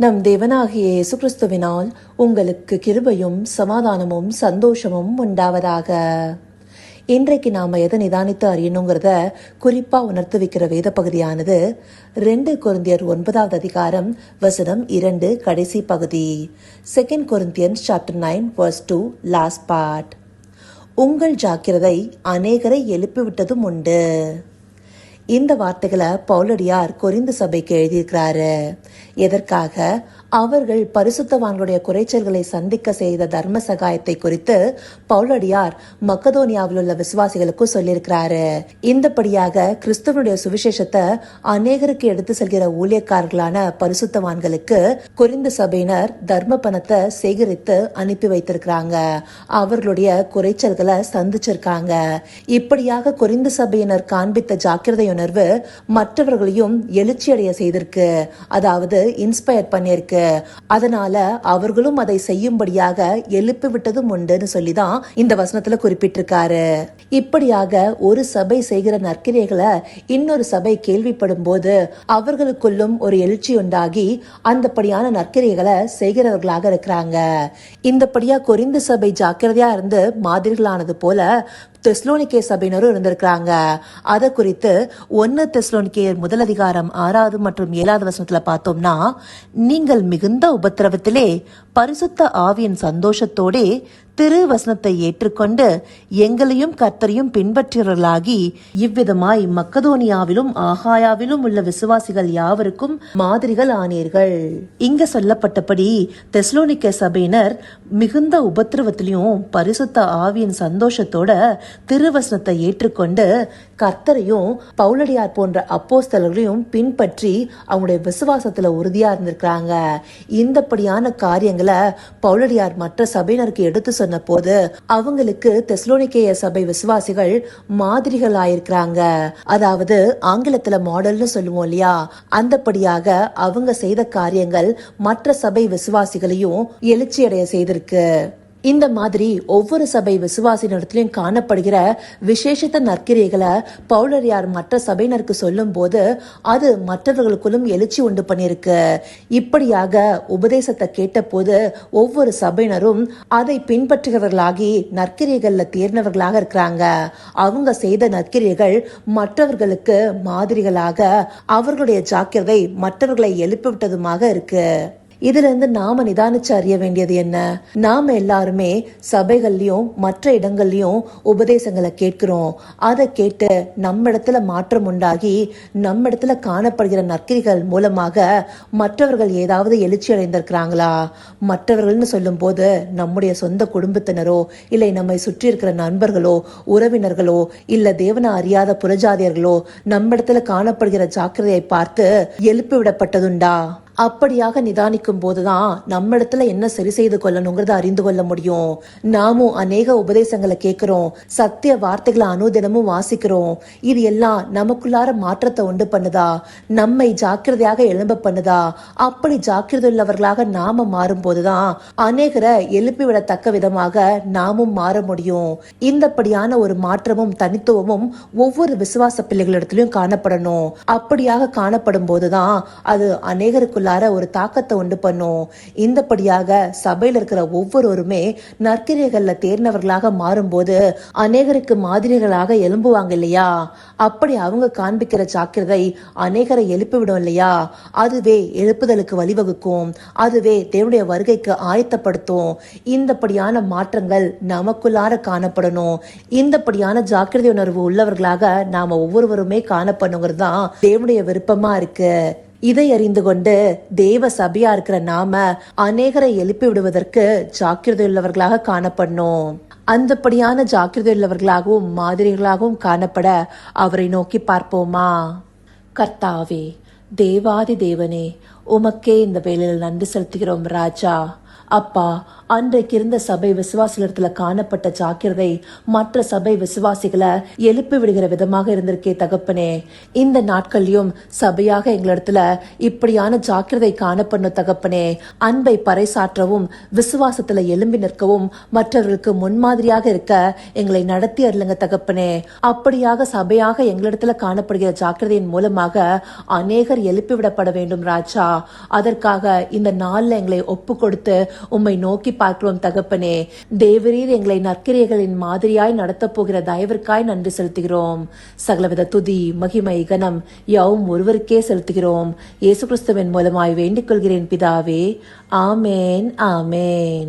நம் தேவனாகிய இயேசு கிறிஸ்துவினால் உங்களுக்கு கிருபையும் சமாதானமும் சந்தோஷமும் உண்டாவதாக. இன்றைக்கு நாம் எதை நிதானித்து அறியணுங்கிறத குறிப்பாக உணர்த்து வைக்கிற வேத பகுதியானது ரெண்டு கொருந்தியர் ஒன்பதாவது அதிகாரம் வசனம் இரண்டு கடைசி பகுதி. Second Corinthians chapter nine verse two last part உங்கள் ஜாக்கிரதை அநேகரை எழுப்பிவிட்டதும் உண்டு. இந்த வார்த்தைகளை பவுலடியார் கொரிந்து சபைக்கு எழுதியிருக்கிறாரு. எதற்காக? அவர்கள் பரிசுத்தவான்களுடைய குறைச்சல்களை சந்திக்க செய்த தர்ம சகாயத்தை குறித்து பவுலடியார் மக்கதோனியாவில் உள்ள விசுவாசிகளுக்கும் சொல்லியிருக்கிறாரு. இந்தபடியாக கிறிஸ்துவனுடைய சுவிசேஷத்தை அநேகருக்கு எடுத்து செல்கிற ஊழியக்காரர்களான பரிசுத்தவான்களுக்கு கொரிந்து சபையினர் தர்ம பணத்தை சேகரித்து அனுப்பி வைத்திருக்கிறாங்க. அவர்களுடைய குறைச்சல்களை சந்திச்சிருக்காங்க. இப்படியாக கொரிந்து சபையினர் காண்பித்த ஜாக்கிரதை உணர்வு மற்றவர்களையும் எழுச்சியடைய செய்திருக்கு. அதாவது இன்ஸ்பயர் பண்ணியிருக்கு அதனால அவர்களும் அதை செய்யும்படியாக எழுப்பி விட்டதும் உண்டுன்னு சொல்லிதான் இந்த வசனத்துல குறிப்பிட்டிருக்காரு. இப்படியாக ஒரு சபை செய்கிற நற்கிரைகளை இன்னொரு சபை கேள்விப்படும் போது அவர்களுக்குள்ளும் ஒரு எழுச்சி உண்டாகி அந்தப்படியான நற்கிரைகளை செய்கிறவர்களாக இருக்கிறாங்க. இந்தப்படியா கொரிந்து சபை ஜாக்கிரதையா இருந்து மாதிரிகளானது போல தெஸ்லோனிக்கே சபையினரும் இருந்திருக்கிறாங்க. அதை குறித்து ஒன்னு தெஸ்லோனிக்கேயர் முதல் அதிகாரம் ஆறாவது மற்றும் ஏழாவது வசனத்துல பார்த்தோம்னா நீங்கள் மிகுந்த உபத்திரவத்திலே பரிசுத்த ஆவியின் சந்தோஷத்தோடே திருவசனத்தை ஏற்றுக்கொண்டு எங்களையும் கர்த்தரையும் பின்பற்றியவர்களாகி இவ்விதமாய் மக்கதோனியாவிலும் ஆகாயாவிலும் உள்ள விசுவாசிகள் யாவருக்கும் மாதிரிகள் ஆனீர்கள். இங்க சொல்லப்பட்டபடி தெஸ்லோனிக்க சபையினர் மிகுந்த உபத்திரவத்திலையும் பரிசுத்த ஆவியின் சந்தோஷத்தோட திருவசனத்தை ஏற்றுக்கொண்டு கர்த்தரையும் பவுலடியார் போன்ற அப்போஸ்தலர்களையும் பின்பற்றி அவங்களுடைய விசுவாசத்துல உறுதியா இருந்திருக்கிறாங்க. இந்தப்படியான காரியங்களை பவுலடியார் மற்ற சபையினருக்கு எடுத்து சொன்ன போது அவங்களுக்கு தெஸ்லோனிக்கேய சபை விசுவாசிகள் மாதிரிகள் ஆயிருக்கிறாங்க அதாவது ஆங்கிலத்துல மாடல்னு சொல்லுவோம் இல்லையா? அந்தபடியாக அவங்க செய்த காரியங்கள் மற்ற சபை விசுவாசிகளையும் எழுச்சியடைய செய்திருக்கு. இந்த மாதிரி ஒவ்வொரு சபை விசுவாசினிடத்திலையும் காணப்படுகிற விசேஷத்த நற்கிரைகளை பவுலரியார் மற்ற சபையினருக்கு சொல்லும் போது அது மற்றவர்களுக்குள்ளும் எழுச்சி உண்டு பண்ணியிருக்கு. இப்படியாக உபதேசத்தை கேட்டபோது ஒவ்வொரு சபையினரும் அதை பின்பற்றுகிறவர்களாகி நற்கிரைகள்ல தேர்ந்தவர்களாக இருக்கிறாங்க. அவங்க செய்த நற்கிரைகள் மற்றவர்களுக்கு மாதிரிகளாக அவர்களுடைய ஜாக்கிரதை மற்றவர்களை எழுப்பிவிட்டதுமாக இருக்குது இருக்கு. இதுல இருந்து நாம நிதானிச்சு அறிய வேண்டியது என்ன? நாம எல்லாருமே சபைகள்லயும் மற்ற இடங்கள்லயும் உபதேசங்களை கேட்கிறோம். அதை கேட்டு நம்ம இடத்துல மாற்றம் உண்டாகி நம்ம இடத்துல காணப்படுகிற நற்கிரிகள் மூலமாக மற்றவர்கள் ஏதாவது எழுச்சி அடைந்திருக்கிறாங்களா? மற்றவர்கள்னு சொல்லும் போது நம்முடைய சொந்த குடும்பத்தினரோ இல்லை நம்மை சுற்றி இருக்கிற நண்பர்களோ உறவினர்களோ இல்ல தேவனை அறியாத புறஜாதியர்களோ நம்ம இடத்துல காணப்படுகிற ஜாக்கிரதையை பார்த்து எழுப்பி விடப்பட்டதுண்டா அப்படியாக நிதானிக்கும் போதுதான் நம்ம இடத்துல என்ன சரி செய்து கொள்ளணுங்கிறத அறிந்து கொள்ள முடியும். நாமும் அநேக உபதேசங்களை கேட்கிறோம். சத்திய வார்த்தைகளை அனுதினமும் வாசிக்கிறோம். இது எல்லாம் நமக்குள்ளார மாற்றத்தை உண்டு பண்ணுதா? நம்மை ஜாக்கிரதையாக எழும்ப பண்ணுதா? அப்படி ஜாக்கிரதை உள்ளவர்களாக நாம மாறும் போதுதான் அநேகரை எழுப்பிவிடத்தக்க விதமாக நாமும் மாற முடியும். இந்தப்படியான ஒரு மாற்றமும் தனித்துவமும் ஒவ்வொரு விசுவாச பிள்ளைகளிடத்திலும் காணப்படணும். அப்படியாக காணப்படும் போதுதான் அது அநேகருக்குள்ள உள்ளார ஒரு தாக்கத்தை உண்டு பண்ணும். இந்தபடியாக சபையில் இருக்கிற ஒவ்வொருவருமே நற்கிரைகள்ல தேர்ந்தவர்களாக மாறும்போது அநேகருக்கு மாதிரிகளாக எழும்புவாங்க இல்லையா? அப்படி அவங்க காண்பிக்கிற ஜாக்கிரதை அநேகரை எழுப்பிவிடும் இல்லையா? அதுவே எழுப்புதலுக்கு வழிவகுக்கும். அதுவே தேவனுடைய வருகைக்கு ஆயத்தப்படுத்தும். இந்தப்படியான மாற்றங்கள் நமக்குள்ளார காணப்படணும். இந்தப்படியான ஜாக்கிரதை உணர்வு உள்ளவர்களாக நாம ஒவ்வொருவருமே காணப்படணுங்கிறது தான் தேவனுடைய விருப்பமா இருக்கு. இதை அறிந்து கொண்டு தேவ சபையா இருக்கிற நாம அநேகரை எழுப்பி விடுவதற்கு ஜாக்கிரதை உள்ளவர்களாக காணப்படணும். அந்தப்படியான ஜாக்கிரதை உள்ளவர்களாகவும் மாதிரிகளாகவும் காணப்பட அவரை நோக்கி பார்ப்போமா? கர்த்தாவே தேவாதி தேவனே உமக்கே இந்த வேலையில் நன்றி செலுத்துகிறோம் ராஜா. அப்பா அன்றைக்கு இருந்த சபை விசுவாசிகளிடத்துல காணப்பட்ட ஜாக்கிரதை மற்ற சபை விசுவாசிகளை எழுப்பி விடுகிற விதமாக இருந்திருக்கே தகப்பனே. இந்த நாட்கள்லயும் சபையாக எங்களிடத்துல இப்படியான ஜாக்கிரதை காணப்படணும் தகப்பனே. அன்பை பறைசாற்றவும் விசுவாசத்துல எழும்பி நிற்கவும் மற்றவர்களுக்கு முன்மாதிரியாக இருக்க எங்களை நடத்தி அருளுங்க தகப்பனே. அப்படியாக சபையாக எங்களிடத்துல காணப்படுகிற ஜாக்கிரதையின் மூலமாக அநேகர் எழுப்பி விடப்பட வேண்டும் ராஜா. அதற்காக இந்த நாள்ல எங்களை ஒப்பு கொடுத்து உம்மை நோக்கி பார்க்கிறோம் தகப்பனே. தேவரீர் எங்களை நற்கிரியர்களின் மாதிரியாய் நடத்தப் போகிற தயவிற்காய் நன்றி செலுத்துகிறோம். சகலவித துதி மகிமை கனம் யாவும் ஒருவருக்கே செலுத்துகிறோம். இயேசு கிறிஸ்துவின் மூலமாய் வேண்டிக் கொள்கிறேன் பிதாவே. ஆமேன் ஆமேன்.